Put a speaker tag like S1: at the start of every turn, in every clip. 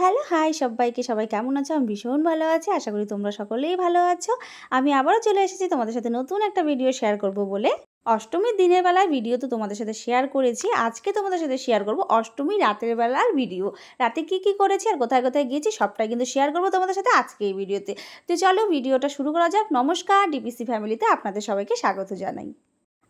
S1: Hello hi সবাইকে। সবাই কেমন আছো? আমি ভীষণ ভালো আছি। আশা করি তোমরা সকলেই ভালো আছো। আমি আবারও চলে এসেছি তোমাদের সাথে নতুন একটা ভিডিও শেয়ার করব বলে। অষ্টমীর দিনের বেলায় ভিডিও তো তোমাদের সাথে শেয়ার করেছি। আজকে তোমাদের সাথে শেয়ার করব অষ্টমী রাতের বেলার ভিডিও রাতে কি কি করেছি আর কোথায় কোথায় গিয়েছি সবটাই কিন্তু শেয়ার করব তোমাদের সাথে আজকে এই ভিডিওতে তো। চলো ভিডিওটা শুরু করা যাক। নমস্কার ডিপিসি ফ্যামিলিতে আপনাদের সবাইকে স্বাগত জানাই।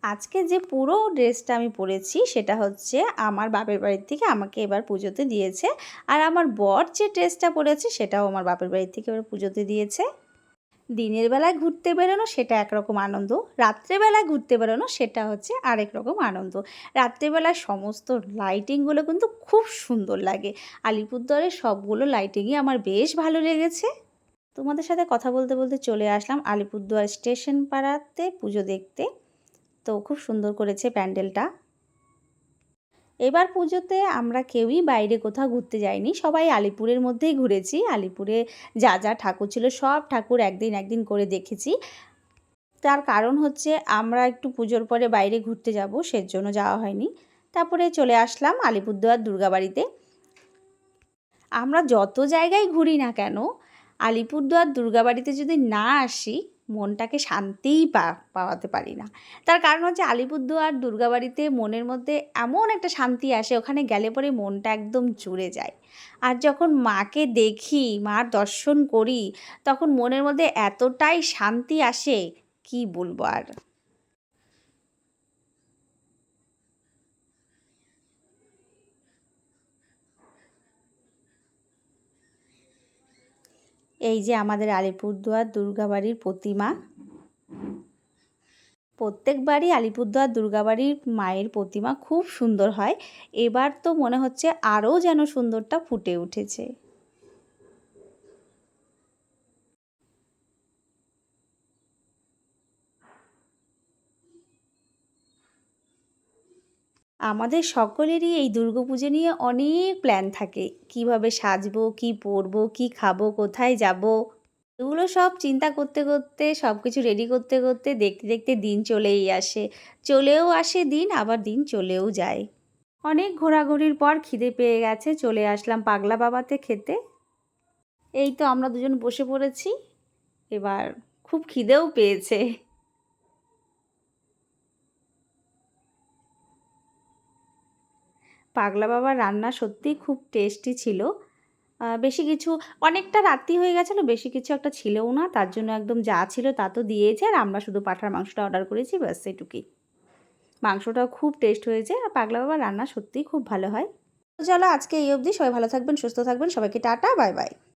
S1: আজকে যে পুরো ড্রেসটা আমি পরেছি সেটা হচ্ছে আমার বাপের বাড়ির থেকে আমাকে এবার পুজোতে দিয়েছে। আর আমার বর যে ড্রেসটা পরেছে সেটাও আমার বাপের বাড়ির থেকে এবার পুজোতে দিয়েছে। দিনের বেলায় ঘুরতে বেরোনো সেটা একরকম আনন্দ রাত্রেবেলায় ঘুরতে বেরোনো সেটা হচ্ছে আরেক রকম আনন্দ। রাত্রেবেলায় সমস্ত লাইটিংগুলো কিন্তু খুব সুন্দর লাগে। আলিপুরদুয়ারের সবগুলো লাইটিংই আমার বেশ ভালো লেগেছে। তোমাদের সাথে কথা বলতে বলতে চলে আসলাম আলিপুরদুয়ার স্টেশন পাড়াতে পুজো দেখতে। তো খুব সুন্দর করেছে প্যান্ডেলটা। এবার পুজোতে আমরা কেউই বাইরে কোথাও ঘুরতে যাইনি, সবাই আলিপুরের মধ্যেই ঘুরেছি, আলিপুরে যা যা ঠাকুর ছিল সব ঠাকুর একদিন একদিন করে দেখেছি। তার কারণ হচ্ছে আমরা একটু পুজোর পরে বাইরে ঘুরতে যাব, সেজন্য যাওয়া হয়নি। তারপরে চলে আসলাম আলিপুরদুয়ার দুর্গাবাড়িতে। আমরা যত জায়গায় ঘুরি না কেন, আলিপুরদুয়ার দুর্গাবাড়িতে যদি না আসি মনটাকে শান্তিই পাওয়াতে পারি না। তার কারণ হচ্ছে আলিপুরদুয়ার দুর্গাবাড়িতে মনের মধ্যে এমন একটা শান্তি আসে, ওখানে গেলে পরে মনটা একদম জুড়ে যায়। আর যখন মাকে দেখি, মার দর্শন করি, তখন মনের মধ্যে এতটাই শান্তি আসে, কি বলব আর? এই যে আমাদের আলিপুরদুয়ার দুর্গাবাড়ির প্রতিমা। প্রত্যেকবারই আলিপুরদুয়ার দুর্গাবাড়ির মায়ের প্রতিমা খুব সুন্দর হয়। এবার তো মনে হচ্ছে আরও যেন সুন্দরটা ফুটে উঠেছে। আমাদের সকলেরই এই দুর্গাপুজো নিয়ে অনেক প্ল্যান থাকে। কীভাবে সাজবো, কি পরবো, কি খাব, কোথায় যাব, এগুলো সব চিন্তা করতে করতে সব কিছু রেডি করতে করতে দেখতে দেখতে দিন চলেই আসে। চলেও আসে দিন, আবার দিন চলেও যায়। অনেক ঘোরাঘুরির পর খিদে পেয়ে গেছে, চলে আসলাম পাগলা বাবাতে খেতে। এই তো আমরা দুজন বসে পড়েছি। এবার খুব খিদেও পেয়েছে। পাগলা বাবার রান্না সত্যিই খুব টেস্টি ছিল। বেশি কিছু, অনেকটা রাত্রি হয়ে গেছিল, বেশি কিছু একটা ছিলও না, তার জন্য একদম যা ছিল তা তো দিয়েছে, আর আমরা শুধু পাঠার মাংসটা অর্ডার করেছি, ব্যাস সেটুকুই মাংসটাও খুব টেস্ট হয়েছে, আর পাগলা বাবার রান্না সত্যিই খুব ভালো হয়। চলো আজকে এই অবধি, সবাই ভালো থাকবেন, সুস্থ থাকবেন, সবাইকে টাটা, বাই বাই।